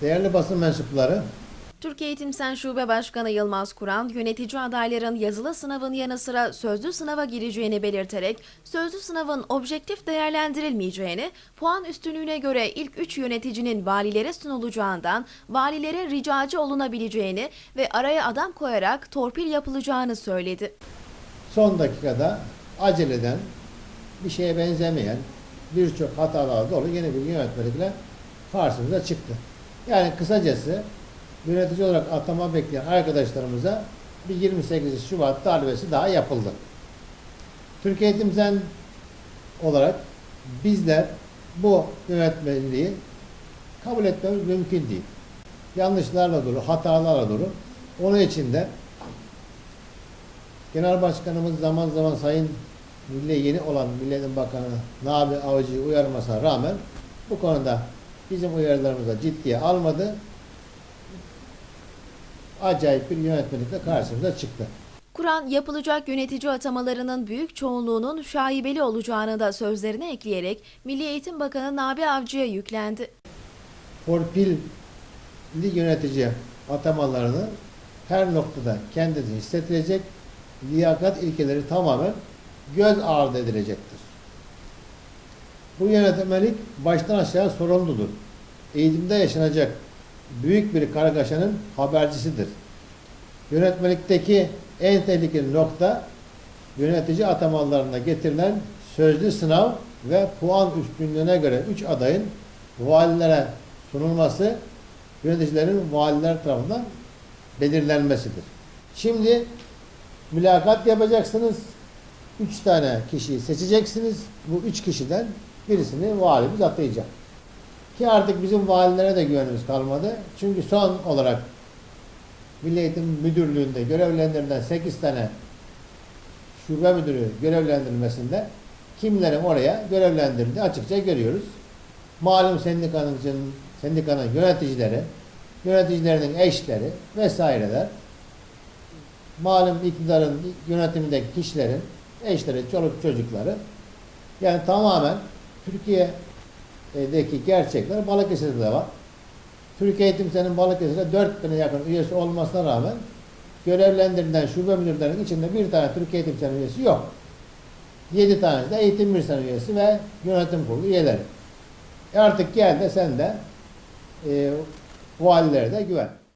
Değerli basın mensupları, Türkiye Eğitim Sen Şube Başkanı Yılmaz Kur'an, yönetici adayların yazılı sınavın yanı sıra sözlü sınava gireceğini belirterek, sözlü sınavın objektif değerlendirilmeyeceğini, puan üstünlüğüne göre ilk üç yöneticinin valilere sunulacağından, valilere ricacı olunabileceğini ve araya adam koyarak torpil yapılacağını söyledi. son dakikada aceleden bir şeye benzemeyen birçok hatalar dolu yeni bir yönetmelikle karşımıza çıktı. Yani kısacası yönetici olarak atama bekleyen arkadaşlarımıza bir 28 Şubat darbesi daha yapıldı. Türkiye Eğitim olarak bizler bu yönetmeliği kabul etmemiz mümkün değil. Yanlışlarla dolu, hatalarla dolu. Onun için de Genel Başkanımız zaman zaman Sayın Milli yeni olan Milliyetin Bakanı Nabi Avcı'yı uyarmasına rağmen bu konuda bizim uyarılarımıza ciddiye almadı. Acayip bir yönetmelikle karşımıza çıktı. Kur'an yapılacak yönetici atamalarının büyük çoğunluğunun şaibeli olacağını da sözlerine ekleyerek Milli Eğitim Bakanı Nabi Avcı'ya yüklendi. Torpilli yönetici atamalarını her noktada kendisi hissettirecek, liyakat ilkeleri tamamen göz ardı edilecektir. Bu yönetmelik baştan aşağı sorumludur. Eğitimde yaşanacak büyük bir kargaşanın habercisidir. Yönetmelikteki en tehlikeli nokta yönetici atamalarına getirilen sözlü sınav ve puan üstünlüğüne göre 3 adayın valilere sunulması yöneticilerin valiler tarafından belirlenmesidir. Şimdi mülakat yapacaksınız. Üç tane kişiyi seçeceksiniz. Bu üç kişiden birisini valimiz atayacak. Ki artık bizim valilere de güvenimiz kalmadı. Çünkü son olarak Milli Eğitim Müdürlüğü'nde görevlendirilen 8 tane şube müdürü görevlendirilmesinde kimlerin oraya görevlendirildiğini açıkça görüyoruz. Malum sendikanın, sendikanın yöneticileri, yöneticilerinin eşleri vesaireler malum iktidarın yönetimindeki kişilerin eşleri, çoluk çocukları yani tamamen Türkiye'deki gerçekler Balıkesir'de de var. Türkiye Eğitim Sen'in Balıkesir'de 4 bine yakın üyesi olmasına rağmen görevlendirilen şube müdürlerinin içinde bir tane Türkiye Eğitim Sen üyesi yok. 7 tanesi de Eğitim Bir üyesi ve yönetim kurulu üyeleri. E artık gel de sen de e, valilere de güven.